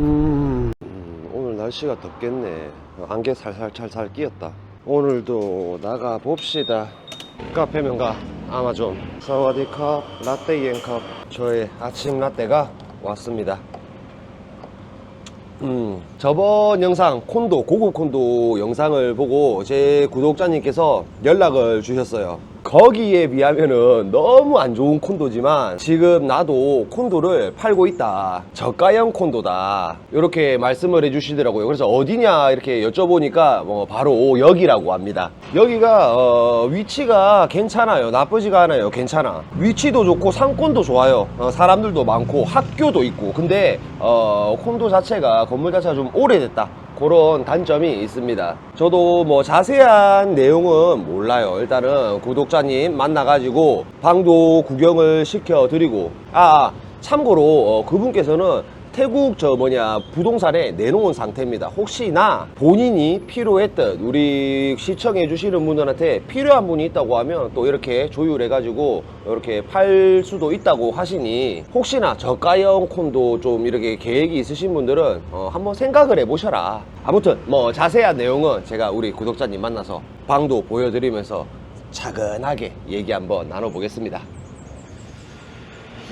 음, 음, 오늘 날씨가 덥겠네. 안개 살살살살 끼었다. 오늘도 나가 봅시다. 카페 명가 아마존. 사와디컵 라떼 이엔컵. 저의 아침 라떼가 왔습니다. 음, 저번 영상 콘도 고급 콘도 영상을 보고 제 구독자님께서 연락을 주셨어요. 거기에 비하면은 너무 안 좋은 콘도지만 지금 나도 콘도를 팔고 있다. 저가형 콘도다. 이렇게 말씀을 해주시더라고요. 그래서 어디냐 이렇게 여쭤보니까 뭐 바로 여기라고 합니다. 여기가 어, 위치가 괜찮아요. 나쁘지가 않아요. 괜찮아. 위치도 좋고 상권도 좋아요. 어, 사람들도 많고 학교도 있고. 근데 어, 콘도 자체가 건물 자체가 좀 오래됐다. 그런 단점이 있습니다. 저도 뭐 자세한 내용은 몰라요. 일단은 구독자님 만나가지고 방도 구경을 시켜드리고 아 참고로 어, 그분께서는 태국 저 뭐냐 부동산에 내놓은 상태입니다. 혹시나 본인이 필요했던 우리 시청해 주시는 분들한테 필요한 분이 있다고 하면 또 이렇게 조율해 가지고 이렇게 팔 수도 있다고 하시니 혹시나 저가형 콘도 좀 이렇게 계획이 있으신 분들은 어, 한번 생각을 해 보셔라. 아무튼 뭐 자세한 내용은 제가 우리 구독자님 만나서 방도 보여드리면서 차근하게 얘기 한번 나눠보겠습니다.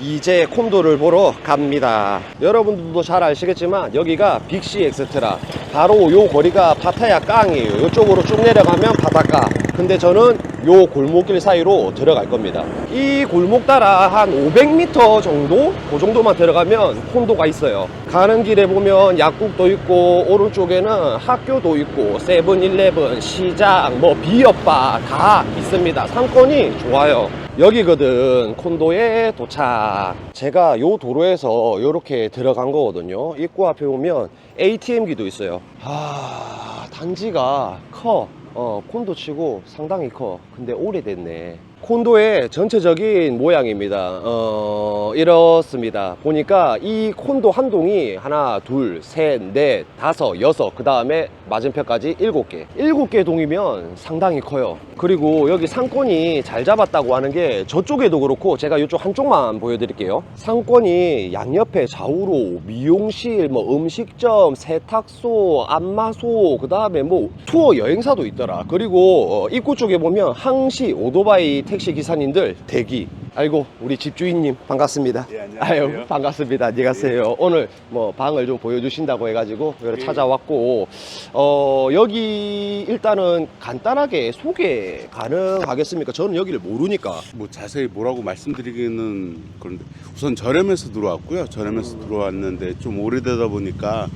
이제 콘도를 보러 갑니다. 여러분들도 잘 아시겠지만 여기가 빅시 엑스트라 바로 요 거리가 파타야 깡이에요. 이쪽으로 쭉 내려가면 바닷가. 근데 저는 요 골목길 사이로 들어갈 겁니다. 이 골목 따라 한 500m 정도? 그 정도만 들어가면 콘도가 있어요. 가는 길에 보면 약국도 있고 오른쪽에는 학교도 있고 세븐일레븐, 시장, 뭐 비어바 다 있습니다. 상권이 좋아요. 여기거든 콘도에 도착 제가 요 도로에서 이렇게 들어간 거거든요 입구 앞에 보면 ATM기도 있어요 아 단지가 커 어, 콘도 치고 상당히 커. 근데 오래됐네 콘도의 전체적인 모양입니다. 어, 이렇습니다. 보니까 이 콘도 한 동이 하나 둘셋넷 다섯 여섯 그 다음에 맞은편까지 일곱 개. 일곱 개 동이면 상당히 커요. 그리고 여기 상권이 잘 잡았다고 하는 게 저쪽에도 그렇고 제가 이쪽 한쪽만 보여드릴게요. 상권이 양옆에 좌우로 미용실 뭐 음식점 세탁소 안마소 그 다음에 뭐 투어 여행사도 있더라. 그리고 어, 입구 쪽에 보면 항시 오토바이 택시 기사님들 대기. 아이고 우리 집주인님 반갑습니다. 예, 안녕하세요. 아유 반갑습니다. 안녕하세요. 오늘 뭐 방을 좀 보여주신다고 해가지고 여기 예. 찾아왔고 어 여기 일단은 간단하게 소개 가능하겠습니까? 저는 여기를 모르니까. 뭐 자세히 뭐라고 말씀드리기는 그런데 우선 저렴해서 들어왔고요. 저렴해서 들어왔는데 좀 오래되다 보니까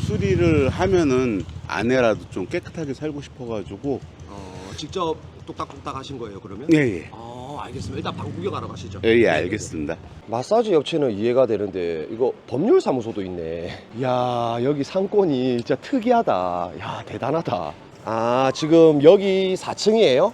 수리를 하면은 아내라도 좀 깨끗하게 살고 싶어가지고. 어, 직접 똑딱똑딱 하신 거예요 그러면? 예 예 아 알겠습니다 일단 방 구경하러 가시죠 예, 예, 알겠습니다. 마사지 업체는 이해가 되는데 이거 법률 사무소도 있네 야 여기 상권이 진짜 특이하다 야 대단하다 아 지금 여기 4층이에요?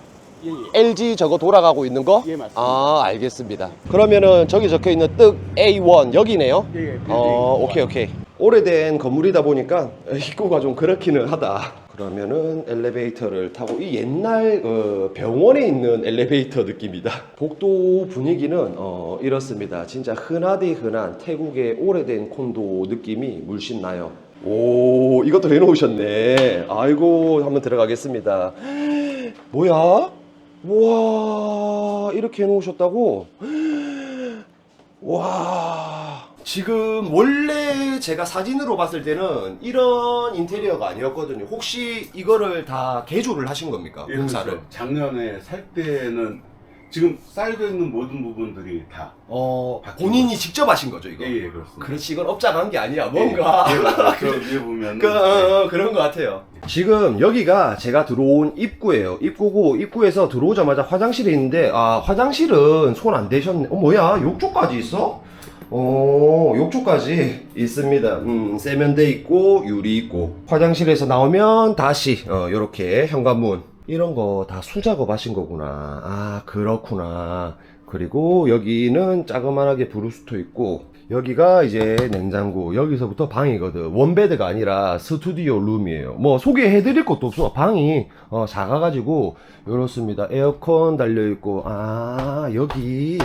LG 저거 돌아가고 있는 거? 예, 맞습니다. 아 알겠습니다 그러면은 저기 적혀 있는 뜻 A1 여기네요? 예, 예, 어 오케이 오케이 오래된 건물이다 보니까 입구가 좀 그렇기는 하다 그러면은 엘리베이터를 타고 이 옛날 어, 병원에 있는 엘리베이터 느낌이다. 복도 분위기는 어, 이렇습니다. 진짜 흔하디 흔한 태국의 오래된 콘도 느낌이 물씬 나요. 오 이것도 해놓으셨네. 아이고 한번 들어가겠습니다. 뭐야? 우와 이렇게 해놓으셨다고? 와 지금 원래 제가 사진으로 봤을 때는 이런 인테리어가 아니었거든요 혹시 이거를 다 개조를 하신 겁니까 예, 공사를 그렇죠. 작년에 살 때는 지금 쌓여져 있는 모든 부분들이 다 어 바뀐 본인이 직접 하신 거죠 이거 예, 예, 그렇습니다. 그렇지 이건 업자가 한 게 아니라 뭔가 예, 예, 위에 보면 그, 어, 어, 그런 것 같아요. 지금 여기가 제가 들어온 입구예요. 입구고 입구에서 들어오자마자 화장실이 있는데 아 화장실은 손 안 대셨네. 어 뭐야 욕조까지 있어? 어 욕조까지 있습니다. 음 세면대 있고 유리 있고 화장실에서 나오면 다시 어 요렇게 현관문 이런 거 다 수작업 하신 거구나. 아 그렇구나. 그리고 여기는 자그만하게 브루스토 있고 여기가 이제 냉장고 여기서부터 방이거든 원베드가 아니라 스튜디오 룸이에요 뭐 소개해 드릴 것도 없어 방이 어, 작아 가지고 이렇습니다 에어컨 달려 있고 아 여기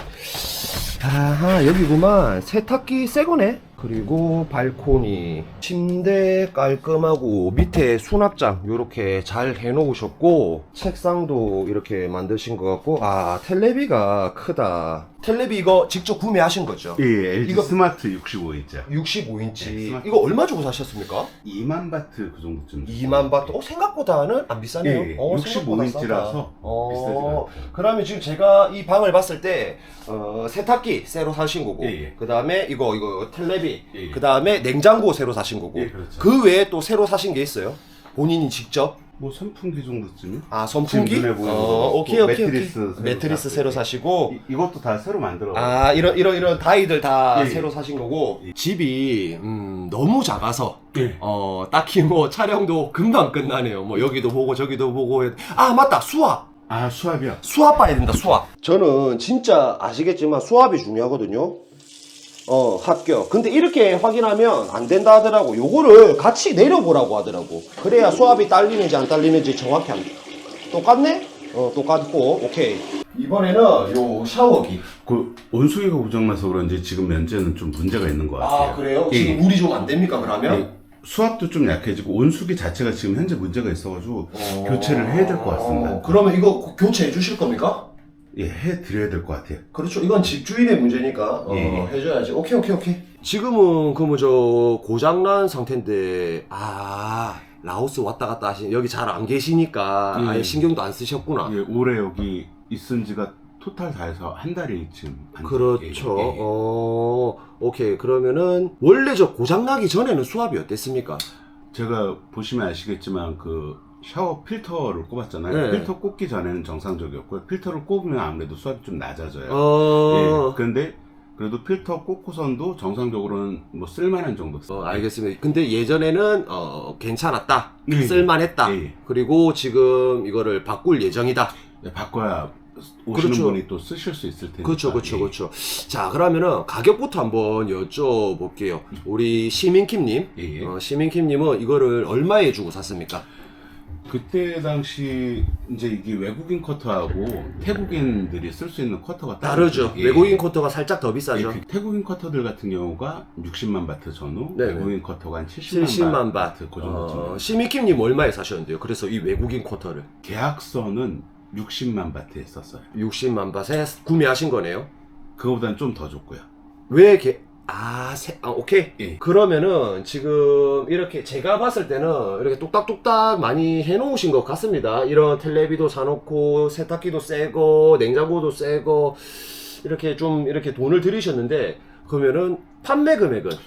아 여기구만 세탁기 새거네 그리고 발코니 침대 깔끔하고 밑에 수납장 이렇게 잘 해놓으셨고 책상도 이렇게 만드신 것 같고 아 텔레비가 크다 텔레비 이거 직접 구매하신 거죠? 예, LG 이거- 스마트 65인치. 65인치 네. 이거 얼마 주고 사셨습니까? 2만 바트 그 정도쯤. 2만 바트 어 생각보다는 안 비싸네요 예, 예. 어, 생각보다 65인치라서 싸다. 비싸지 어, 않아요. 그러면 지금 제가 이 방을 봤을 때 어, 세탁기 새로 사신 거고 예, 예. 그 다음에 이거 이거 텔레비 예, 예. 그 다음에 냉장고 새로 사신 거고 예, 그렇죠. 그 외에 또 새로 사신 게 있어요 본인이 직접 뭐 선풍기 정도쯤이요? 아 선풍기 지금 눈에 보이는 어, 거. 오케이 또 오케이 매트리스 오케이. 새로 매트리스 샀고. 새로 사시고 이, 이것도 다 새로 만들어. 아 이런 이런 이런 다이들 다 예, 예. 새로 사신 거고 집이 음, 너무 작아서 예. 어 딱히 뭐 촬영도 금방 끝나네요 뭐 여기도 보고 저기도 보고 해- 아 맞다 수압 아 수압이요. 수압 봐야 된다 수압 저는 진짜 아시겠지만 수압이 중요하거든요 어 합격 근데 이렇게 확인하면 안 된다 하더라고 요거를 같이 내려보라고 하더라고 그래야 수압이 딸리는지 안 딸리는지 정확히 안 똑같네? 어 똑같고 오케이 이번에는 요 샤워기 그 온수기가 고장나서 그런지 지금 면제는 좀 문제가 있는 것 같아요. 아 그래요? 예. 지금 물이 좀 안 됩니까 그러면? 예, 수압도 좀 약해지고 온수기 자체가 지금 현재 문제가 있어가지고 어. 교체를 해야 될 것 같습니다. 어, 그러면 이거 고- 교체해 주실 겁니까? 예, 해드려야 될 것 같아요. 그렇죠. 이건 집주인의 문제니까 어, 예. 해줘야지. 오케이 오케이 오케이. 지금은 그뭐저 고장난 상태인데 아 라오스 왔다 갔다 하시 여기 잘 안 계시니까 예. 아예 신경도 안 쓰셨구나. 예, 올해 여기 있은 지가 토탈 다 해서 한 지금 안 그렇죠. 예, 예. 어 오케이 그러면은 원래 저 고장 나기 전에는 수압이 어땠습니까? 제가 보시면 아시겠지만 그 샤워 필터를 꼽았잖아요. 네. 필터 꼽기 전에는 정상적이었고요. 필터를 꼽으면 아무래도 수압이 좀 낮아져요. 어. 예, 그런데 그래도 필터 꽂고선도 정상적으로는 뭐 쓸만한 정도. 어, 알겠습니다. 근데 예전에는 어, 괜찮았다. 예, 예. 쓸만했다. 예, 예. 그리고 지금 이거를 바꿀 예정이다. 예, 바꿔야 오시는 그렇죠. 분이 또 쓰실 수 있을 테니까. 그렇죠, 그렇죠, 예. 그렇죠. 자, 그러면은 가격부터 한번 여쭤볼게요. 우리 시민킴님, 예, 예. 어, 시민킴님은 이거를 얼마에 주고 샀습니까? 그때 당시 이제 이게 외국인 커터하고 태국인들이 쓸 수 있는 커터가 다르죠. 예. 외국인 커터가 살짝 더 비싸죠. 예, 그 태국인 커터들 같은 경우가 60만 바트 전후, 네네. 외국인 커터가 한 70만, 70만 바트. 그 정도쯤. 어, 시민킴님 얼마에 사셨는데요? 그래서 이 외국인 커터를 계약서는 60만 바트에 썼어요. 60만 바트에 구매하신 거네요. 그거보다는 좀 더 줬고요. 왜 게... 아, 세... 아, 오케이. 예. 그러면은 지금 이렇게 제가 봤을 때는 이렇게 뚝딱뚝딱 많이 해놓으신 것 같습니다. 이런 텔레비도 사놓고 세탁기도 새거 냉장고도 새거 이렇게 좀 이렇게 돈을 들이셨는데 그러면은 판매 금액은 그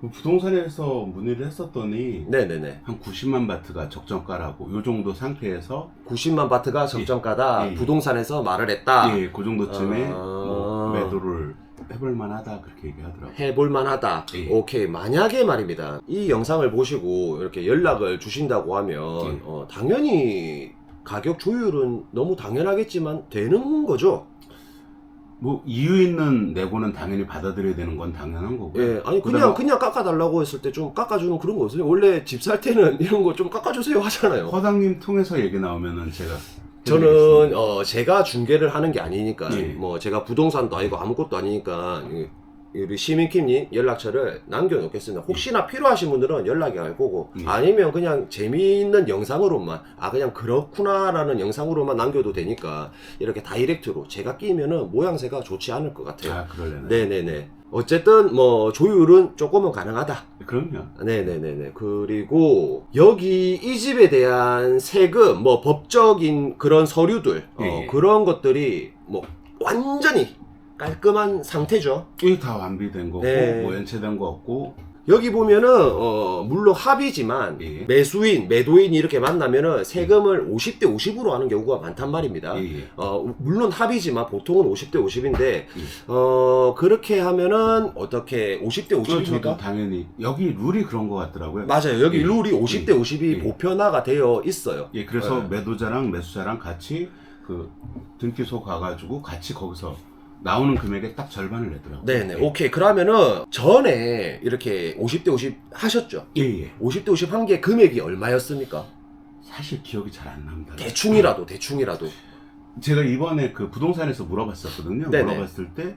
부동산에서 문의를 했었더니 네네네 한 90만 바트가 적정가라고 요 정도 상태에서 90만 바트가 적정가다 예, 예. 부동산에서 말을 했다. 예, 그 정도쯤에 아. 뭐 매도를 해볼 만하다 그렇게 얘기하더라고요. 해볼 만하다. 예. 오케이. 만약에 말입니다. 이 영상을 보시고 이렇게 연락을 주신다고 하면, 예. 어, 당연히 가격 조율은 너무 당연하겠지만 되는 거죠. 뭐 이유 있는 내고는 당연히 받아들여야 되는 건 당연한 거고요. 예. 아니, 그냥, 그냥 깎아달라고 했을 때 좀 깎아주는 그런 거 없어요. 원래 집 살 때는 이런 거 좀 깎아주세요 하잖아요. 허당님 통해서 얘기 나오면은 제가 저는 해드리겠습니다. 어 제가 중개를 하는 게 아니니까 예. 뭐 제가 부동산도 아니고 아무것도 아니니까 이- 우리 시민킴님 연락처를 남겨놓겠습니다. 혹시나 필요하신 분들은 연락이 갈 거고 예. 아니면 그냥 재미있는 영상으로만 아 그냥 그렇구나라는 영상으로만 남겨도 되니까 이렇게 다이렉트로 제가 끼면은 모양새가 좋지 않을 것 같아요. 아 그럴래나. 네네네. 어쨌든 뭐 조율은 조금은 가능하다. 그럼요. 네네네네. 그리고 여기 이 집에 대한 세금, 뭐 법적인 그런 서류들, 어, 예, 예. 그런 것들이 뭐 완전히 깔끔한 상태죠. 이게 다 완비된 거고 네. 뭐 연체된 거 없고 여기 보면은 어, 물론 합의지만 예. 매수인, 매도인이 이렇게 만나면은 세금을 50대 50으로 하는 경우가 많단 말입니다. 예, 예. 어, 물론 합의지만 보통은 50대 50인데 어, 그렇게 하면은 어떻게 50대 그건 저도 50입니까? 당연히 여기 룰이 그런 것 같더라고요. 맞아요. 여기 예. 룰이 50대 50이 예. 보편화가 되어 있어요. 예, 그래서 네. 매도자랑 매수자랑 같이 그 등기소 가가지고 같이 거기서 나오는 금액의 딱 절반을 내더라고요. 네네. 오케이. 그러면은 전에 이렇게 50대 50 하셨죠? 예, 예. 50대 50 한 게 금액이 얼마였습니까? 사실 기억이 잘 안 납니다. 대충이라도 대충이라도. 제가 이번에 그 부동산에서 물어봤었거든요. 네네. 물어봤을 때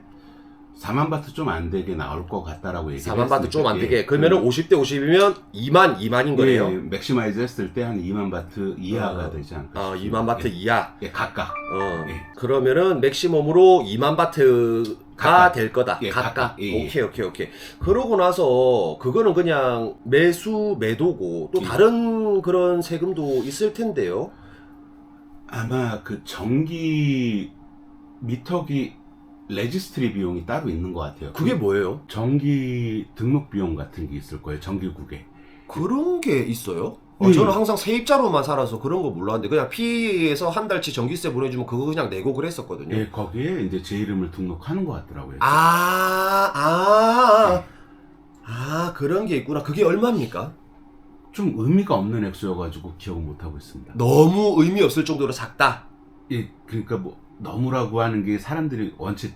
4만 바트 좀 안 되게 나올 것 같다라고 얘기를 4만 바트 좀 안 되게. 예. 그러면은 50대 50이면 2만 2만인 거예요. 예, 맥시마이즈 했을 때 한 2만 바트 이하가 어. 되지 않을까 아, 싶습니다. 2만 바트 예, 이하. 예, 각각. 어. 예. 그러면은 맥시멈으로 2만 바트가 각각. 될 거다. 예, 각각. 각각. 예, 예. 오케이, 오케이, 오케이. 그러고 나서 그거는 그냥 매수 매도고 또 예. 다른 그런 세금도 있을 텐데요. 아마 그 전기 미터기 레지스트리 비용이 따로 있는 것 같아요. 그게 뭐예요? 전기 등록 비용 같은 게 있을 거예요. 전기국에. 그런 게 있어요? 어, 음. 저는 항상 세입자로만 살아서 그런 거 몰랐는데 그냥 P에서 한 달치 전기세 보내주면 그거 그냥 내고 그랬었거든요. 예, 거기에 이제 제 이름을 등록하는 것 같더라고요. 아, 아, 아, 그런 게 있구나. 그게 얼마입니까? 좀 의미가 없는 액수여가지고 기억을 못 하고 있습니다. 너무 의미 없을 정도로 작다. 예, 그러니까 뭐 너무라고 하는 게 사람들이 원체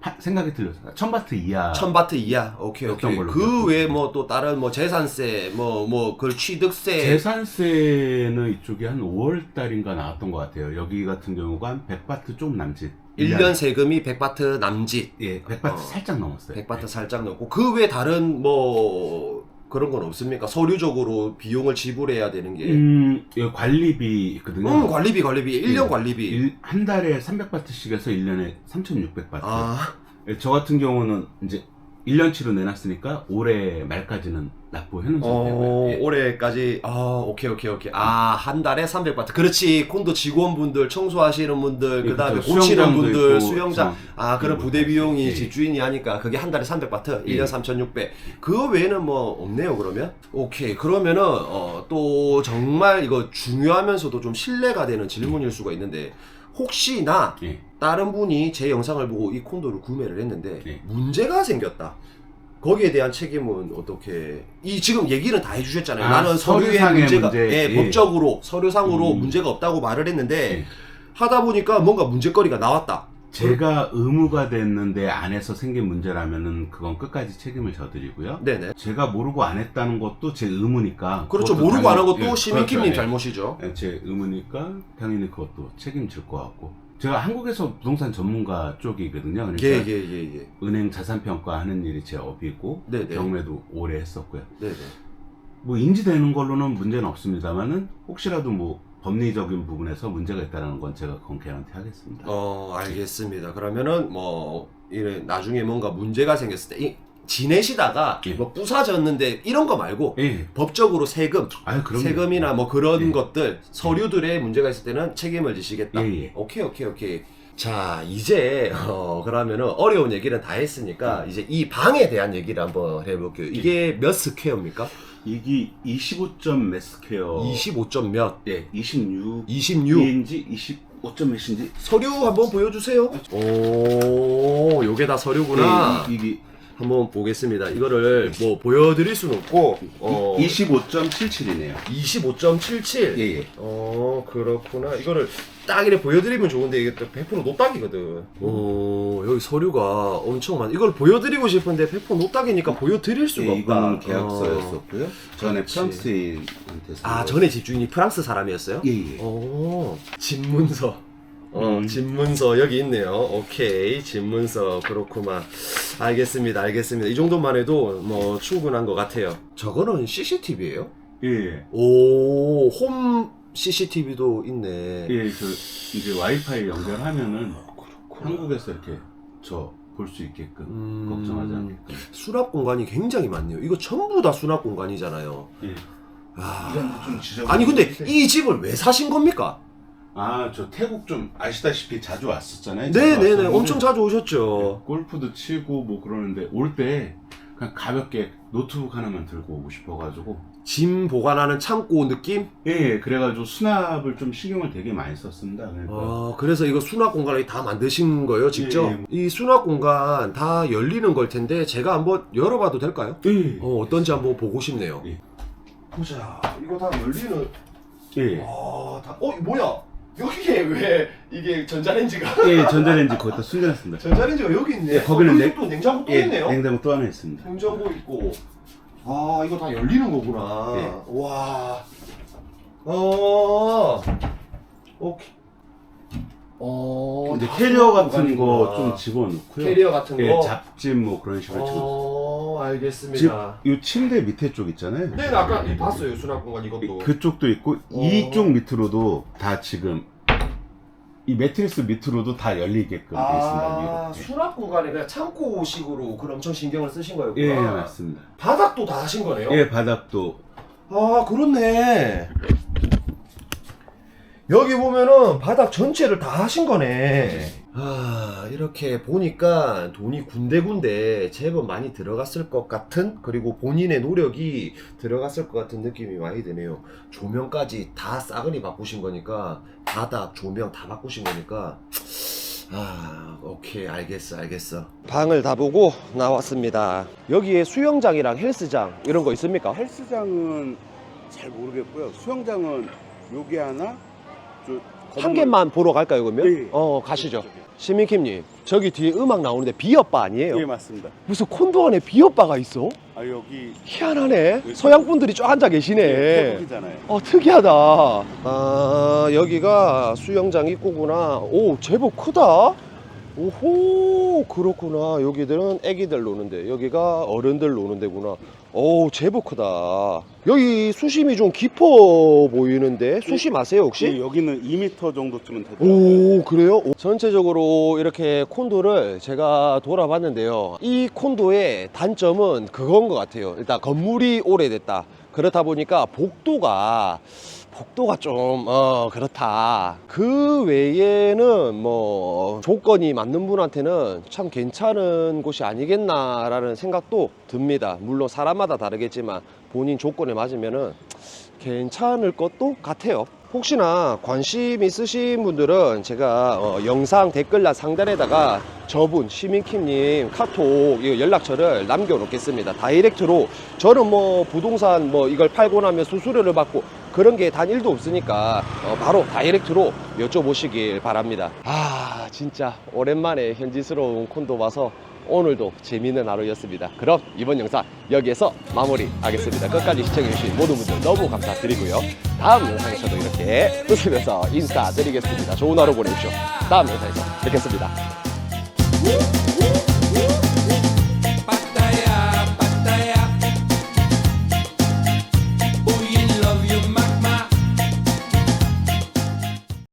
하- 생각이 틀렸어요. 천바트 이하. 천 바트 이하. 오케이, 오케이. 걸로 그? 외에 뭐 또 다른 뭐 재산세, 뭐, 뭐, 그 취득세. 재산세는 이쪽에 한 5월 달인가 나왔던 것 같아요. 여기 같은 경우가 한 100바트 좀 남짓. 1년 세금이 100바트 남짓. 예, 100바트 어. 살짝 넘었어요. 100바트 살짝 넣고. 그 외에 다른 뭐, 그런 건 없습니까? 서류적으로 비용을 지불해야 되는 게. 음, 관리비 있거든요. 음, 관리비, 관리비. 1년 예. 관리비. 일- 한 달에 300바트씩 해서 1년에 3,600바트. 아, 예, 저 같은 경우는 이제 1년치로 내놨으니까 올해 말까지는 납부해놓은 어, 상태고요. 예. 올해까지, 아, 오케이, 오케이, 오케이. 아, 한 달에 300바트. 그렇지. 콘도 직원분들, 청소하시는 분들, 예, 그 다음에 그쵸. 고치는 수영장도 분들, 있고, 수영장. 어, 아, 그런 그리고 부대 비용이 예. 집주인이 하니까 그게 한 달에 300바트, 예. 1년 3,600. 그거 외에는 뭐 없네요, 그러면? 오케이. 그러면은, 어, 또 정말 이거 중요하면서도 좀 신뢰가 되는 질문일 수가 있는데, 혹시나 예. 다른 분이 제 영상을 보고 이 콘도를 구매를 했는데, 예. 문제가 생겼다. 거기에 대한 책임은 어떻게 이 지금 얘기는 다 해주셨잖아요. 아, 나는 서류상의 문제가 문제. 예, 예. 법적으로 서류상으로 음. 문제가 없다고 말을 했는데 예. 하다 보니까 뭔가 문제거리가 나왔다. 제가 의무가 됐는데 안에서 생긴 문제라면은 그건 끝까지 책임을 져드리고요. 네네. 제가 모르고 안 했다는 것도 제 의무니까. 그렇죠. 그것도 모르고 안한 당연히- 것도 예, 시민킴님. 예. 잘못이죠. 예, 제 의무니까 당연히 그것도 책임질 것 같고. 제가 한국에서 부동산 전문가 쪽이거든요. 그러니까 예 예 예 예. 은행 자산 평가 하는 일이 제 업이고 네 네. 경매도 오래 했었고요. 네 네. 뭐 인지되는 걸로는 문제는 없습니다만은 혹시라도 뭐 법리적인 부분에서 문제가 있다는 건 제가 개런티 하겠습니다. 어 알겠습니다. 그러면은 뭐 이래 나중에 뭔가 문제가 생겼을 때 이, 지내시다가 예. 뭐 부사졌는데 이런 거 말고 예. 법적으로 세금 아유 그럼 세금이나 뭐 그런 예. 것들 서류들에 문제가 있을 때는 책임을 지시겠다. 예, 예. 오케이 오케이 오케이. 자 이제 어, 그러면은 어려운 얘기는 다 했으니까 이제 이 방에 대한 얘기를 한번 해볼게요. 이게 몇 스퀘어입니까? 이게 25점 몇 스퀘어 25점 몇? 예, 26 26. 인지 25점 몇인지 서류 한번 보여주세요. 오 요게 다 서류구나. 예, 이게 한번 보겠습니다. 이거를 뭐 보여드릴 수는 없고 어, 25.77이네요. 25.77. 예, 예. 어 그렇구나 이거를 딱 이렇게 보여드리면 좋은데 이게 또 100% 노딱이거든 어 여기 서류가 엄청 많아 이걸 보여드리고 싶은데 100% 노딱이니까 보여드릴 수가 예, 없다 이거는 어. 계약서였었고요. 전에 그렇지. 프랑스인한테 아 전에 집주인이 프랑스 사람이었어요? 예, 예. 어 집문서 어 음. 집문서 여기 있네요 오케이 집문서 그렇구만 알겠습니다 알겠습니다 이 정도만 해도 뭐 충분한 것 같아요 저거는 CCTV예요? 예, 예. 오홈 CCTV도 있네 예, 저 이제 와이파이 연결하면은 그렇구나. 한국에서 이렇게 저 볼 수 있게끔 음. 걱정하지 않게끔. 수납 공간이 굉장히 많네요. 이거 전부 다 수납 공간이잖아요. 예. 아, 좀 지저분. 아니 근데 이 집을 왜 사신 겁니까? 아, 저 태국 좀 아시다시피 자주 왔었잖아요. 네 네네, 제가 왔었는데 엄청 자주 예, 오셨죠. 골프도 치고 뭐 그러는데 올 때 그냥 가볍게 노트북 하나만 들고 오고 싶어가지고 짐 보관하는 창고 느낌? 예, 예 그래가지고 수납을 좀 신경을 되게 많이 썼습니다. 그러니까 아, 그래서 이거 수납 공간을 다 만드신 거예요, 직접? 예, 이 수납 공간 다 열리는 걸 텐데 제가 한번 열어봐도 될까요? 예, 어, 어떤지 한번 보고 싶네요. 예. 보자, 이거 다 열리는. 예, 아, 다. 어, 이거 뭐야? 여기에 왜 이게 전자레인지가 예, 전자레인지 거기다 숨겨놨습니다. 전자레인지가 여기 있네. 예, 거기는 어, 냉- 또 냉장고 또 예, 있네요. 냉장고 또 하나 있습니다. 냉장고 있고. 아 이거 다 열리는 거구나. 예. 와. 어. 오케이. 어. 다 캐리어 같은. 거 좀 집어넣고요. 캐리어 같은 예, 거. 잡집 뭐 그런 식으로 집어. 어 집, 알겠습니다. 이 침대 밑에 쪽 있잖아요. 네 아까 이 봤어요 수납 공간 이것도. 그쪽도 있고 어. 이쪽 밑으로도 다 지금 이 매트리스 밑으로도 다 열리게끔 아 있습니다. 수납 공간에 그냥 창고식으로 그런 엄청 신경을 쓰신. 예, 예, 맞습니다. 바닥도 다 하신 거네요. 예, 바닥도 아 그렇네 여기 보면은 바닥 전체를 다 하신 거네 아 이렇게 보니까 돈이 군데군데 제법 많이 들어갔을 것 같은 그리고 본인의 노력이 들어갔을 것 같은 느낌이 많이 드네요 조명까지 다 싸그리 바꾸신 거니까 바닥 조명 다 바꾸신 거니까 아 오케이 알겠어 알겠어 방을 다 보고 나왔습니다 여기에 수영장이랑 헬스장 이런 거 있습니까? 헬스장은 잘 모르겠고요. 수영장은 여기 하나, 저 한 개만 보러 갈까요 그러면? 예, 예. 어 가시죠 시민킴님 저기 뒤에 음악 나오는데 비어바 아니에요? 예, 맞습니다. 무슨 콘도 안에 비어바가 있어? 아 여기 희한하네 예, 서양 분들이 쭉 앉아 예, 계시네 태국이잖아요. 어 특이하다 아 여기가 수영장 입구구나 오 제법 크다 오호 그렇구나. 여기들은 애기들 노는데 여기가 어른들 노는 데구나. 오 제법 크다. 여기 수심이 좀 깊어 보이는데 수심 아세요 혹시? 예, 여기는 2m 정도쯤은 되더라고요. 오 그래요? 오, 전체적으로 이렇게 콘도를 제가 돌아봤는데요. 이 콘도의 단점은 그건 것 같아요. 일단 건물이 오래됐다 그렇다 보니까 복도가 복도가 좀 어 그렇다 그 외에는 뭐 조건이 맞는 분한테는 참 괜찮은 곳이 아니겠나 라는 생각도 듭니다 물론 사람마다 다르겠지만 본인 조건에 맞으면은 괜찮을 것도 같아요. 혹시나 관심 있으신 분들은 제가 어, 영상 댓글란 상단에다가 저분 시민킴님 카톡 이거 연락처를 남겨놓겠습니다. 다이렉트로 저는 뭐 부동산 뭐 이걸 팔고 나면 수수료를 받고 그런 게 단 일도 없으니까 어, 바로 다이렉트로 여쭤보시길 바랍니다. 아 진짜 오랜만에 현지스러운 콘도 와서 오늘도 재미있는 하루였습니다. 그럼 이번 영상 여기에서 마무리하겠습니다. 끝까지 시청해주신 모든 분들 너무 감사드리고요. 다음 영상에서도 이렇게 웃으면서 인사드리겠습니다. 좋은 하루 보내십시오. 다음 영상에서 뵙겠습니다.